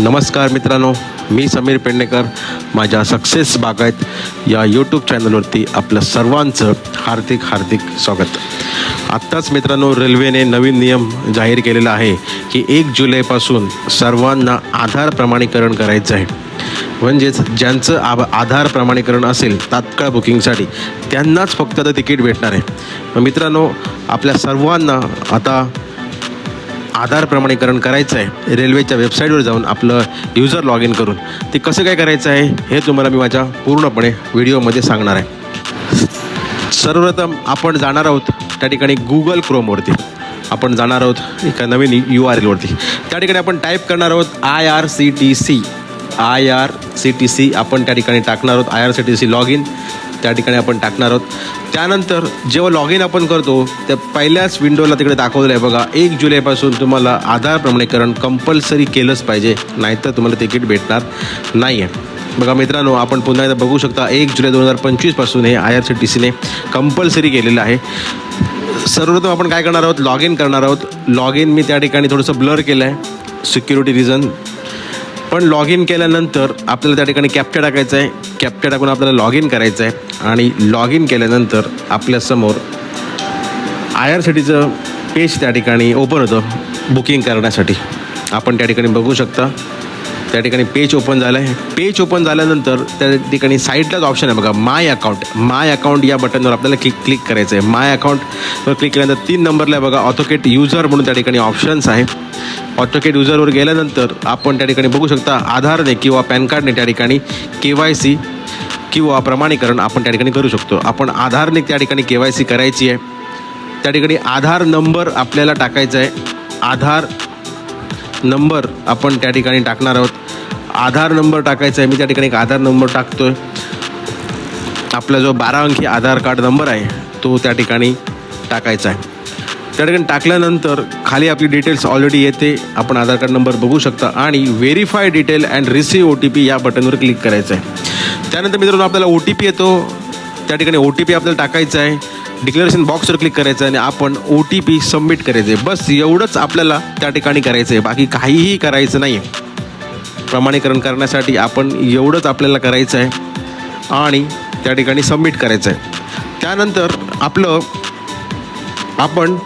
नमस्कार मित्रांनो मी समीर पेडणेकर. माझ्या सक्सेस बागायत या यूट्यूब चॅनलवरती आपलं सर्वांचं हार्दिक हार्दिक स्वागत. आत्ताच मित्रांनो रेल्वेने नवीन नियम जाहीर केलेला आहे की एक जुलैपासून सर्वांना आधार प्रमाणीकरण करायचं आहे. म्हणजेच ज्यांचं आभ आधार प्रमाणीकरण असेल तात्काळ बुकिंगसाठी त्यांनाच फक्त आता तिकीट भेटणार आहे. मित्रांनो आपल्या सर्वांना आता आधार प्रमाणीकरण करायचं आहे रेल्वेच्या वेबसाईटवर जाऊन आपलं युजर लॉग इन करून. ते कसं काय करायचं आहे हे तुम्हाला मी माझ्या पूर्णपणे व्हिडिओमध्ये सांगणार आहे. सर्वप्रथम आपण जाणार आहोत त्या ठिकाणी गुगल क्रोमवरती आपण जाणार आहोत एका नवीन यू आर एलवरती त्या ठिकाणी आपण टाईप करणार आहोत I R C T C I R C T C आपण त्या ठिकाणी टाकणार आहोत. I R C T C log in त्या ठिकाणी आपण टाकणार आहोत. त्यानंतर जेव्हा लॉग इन आपण करतो त्या पहिल्याच विंडोला तिकडे दाखवलं आहे बघा एक जुलैपासून तुम्हाला आधार प्रमाणीकरण कंपल्सरी केलंच पाहिजे नाहीतर तुम्हाला तिकीट भेटणार नाही आहे बघा मित्रांनो आपण पुन्हा एकदा बघू शकता एक जुलै दोन हजार पंचवीसपासून हे आय आर सी टी सीने कंपल्सरी केलेलं आहे. सर्वप्रथम आपण काय करणार आहोत? लॉग इन करणार आहोत. लॉग इन मी त्या ठिकाणी थोडंसं ब्लर केलं आहे सिक्युरिटी रिझन पण लॉग इन केल्यानंतर आपल्याला त्या ठिकाणी कॅप्चा टाकायचं आहे कॅप्चा टाकून आपल्याला लॉग इन करायचं आहे आणि लॉग इन केल्यानंतर आपल्यासमोर आय आर सी टीचं पेज त्या ठिकाणी ओपन होतं बुकिंग करण्यासाठी. आपण त्या ठिकाणी बघू शकता. त्या ठिकाणी पेज ओपन झालं आहे पेज ओपन झाल्यानंतर त्या ठिकाणी साईडलाच ऑप्शन आहे बघा माय अकाउंट माय अकाउंट या बटनवर आपल्याला क्लिक क्लिक करायचं आहे माय अकाउंटवर क्लिक केल्यानंतर तीन नंबरला बघा ऑथोकेट युजर म्हणून त्या ठिकाणी ऑप्शन्स आहे. ऑटोकेट युजरवर गेल्यानंतर आपण त्या ठिकाणी बघू शकता आधारने किंवा पॅन कार्डने त्या ठिकाणी के वाय सी किंवा प्रमाणीकरण आपण त्या ठिकाणी करू शकतो. आपण आधारने त्या ठिकाणी के वाय सी करायची आहे. त्या ठिकाणी आधार नंबर आपल्याला टाकायचा आहे. आधार नंबर आपण त्या ठिकाणी टाकणार आहोत. आधार नंबर टाकायचा आहे. मी त्या ठिकाणी एक आधार नंबर टाकतो आहे आपला जो बारा अंकी आधार कार्ड नंबर आहे तो त्या ठिकाणी टाकायचा आहे. त्या ठिकाणी टाकल्यानंतर खाली आपली डिटेल्स ऑलरेडी येते. आपण आधार कार्ड नंबर बघू शकता आणि verify detail and receive O T P या बटनवर क्लिक करायचं आहे. त्यानंतर मित्रांनो आपल्याला ओ टी पी येतो. त्या ठिकाणी ओ टी पी आपल्याला टाकायचा आहे. डिक्लेरेशन बॉक्सवर क्लिक करायचं आहे आणि आपण ओ टी पी सबमिट करायचं आहे बस एवढंच आपल्याला त्या ठिकाणी करायचं आहे बाकी काहीही करायचं नाही आहे प्रमाणीकरण करण्यासाठी आपण एवढंच आपल्याला करायचं आहे आणि त्या ठिकाणी सबमिट करायचं आहे त्यानंतर आपलं आपण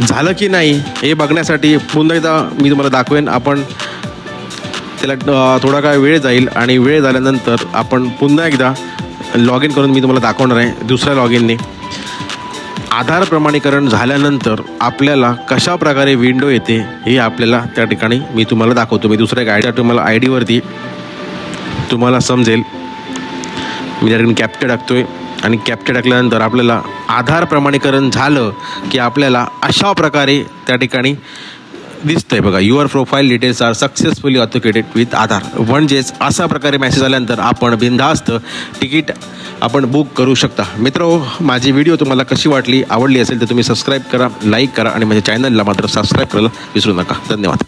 झालं की नाही हे बघण्यासाठी पुन्हा एकदा मी तुम्हाला दाखवेन. आपण त्याला थोडा काय वेळ जाईल आणि वेळ झाल्यानंतर आपण पुन्हा एकदा लॉग इन करून मी तुम्हाला दाखवणार आहे. दुसऱ्या लॉग इनने आधार प्रमाणीकरण झाल्यानंतर आपल्याला कशा प्रकारे विंडो येते हे आपल्याला त्या ठिकाणी मी तुम्हाला दाखवतो. मी दुसऱ्या गाडीच्या तुम्हाला आय डीवरती तुम्हाला समजेल. मी त्या ठिकाणी कॅप्चर टाकतो आहे आणि कॅप्चर टाकल्यानंतर आपल्याला आधार प्रमाणीकरण झालं की आपल्याला अशा प्रकारे त्या ठिकाणी दिसतंय बघा. Your profile details are successfully authenticated with Aadhaar. म्हणजेच अशा प्रकारे मेसेज आल्यानंतर आपण बिनधास्त तिकीट आपण बुक करू शकता. मित्र माझी व्हिडिओ तुम्हाला कशी वाटली आवडली असेल तर तुम्ही सबस्क्राईब करा लाईक करा आणि माझ्या चॅनलला मात्र सबस्क्राईब करायला विसरू नका. धन्यवाद.